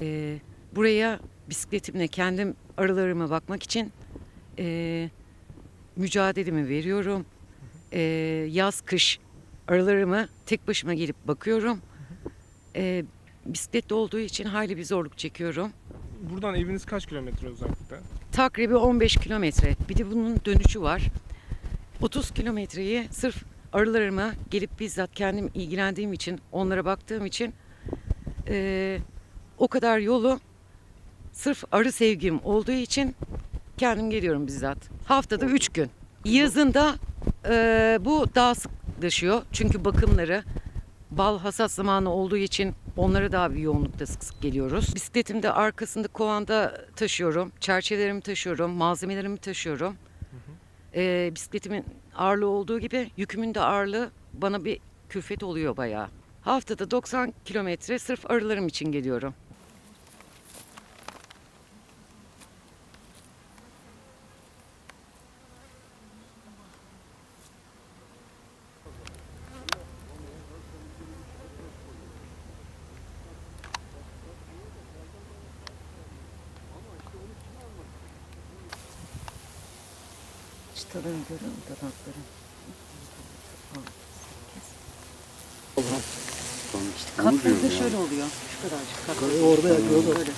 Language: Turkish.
Ee, buraya bisikletimle kendim arılarıma bakmak için ee, mücadelemi veriyorum. Ee, yaz kış arılarımı tek başıma gelip bakıyorum. Ee, bisikletli olduğu için hayli bir zorluk çekiyorum. Buradan eviniz kaç kilometre uzaklıkta? Takribi 15 kilometre. Bir de bunun dönüşü var. 30 kilometreyi sırf arılarıma gelip bizzat kendim ilgilendiğim için, onlara baktığım için eee, o kadar yolu sırf arı sevgim olduğu için kendim geliyorum bizzat. Haftada 3 gün. Yazında eee, bu daha sıklaşıyor. Çünkü bakımları bal hasat zamanı olduğu için onlara daha bir yoğunlukta sık sık geliyoruz. Bisikletimde arkasında kovanda taşıyorum. Çerçevelerimi taşıyorum. Malzemelerimi taşıyorum. Ee, bisikletimin ağırlığı olduğu gibi yükümün de ağırlığı bana bir külfet oluyor bayağı. Haftada 90 kilometre sırf arılarım için geliyorum. Çıtaları görüyor musun damakları? Katları da şöyle oluyor. Şu kadarcık. Orada yapıyoruz. Böyle.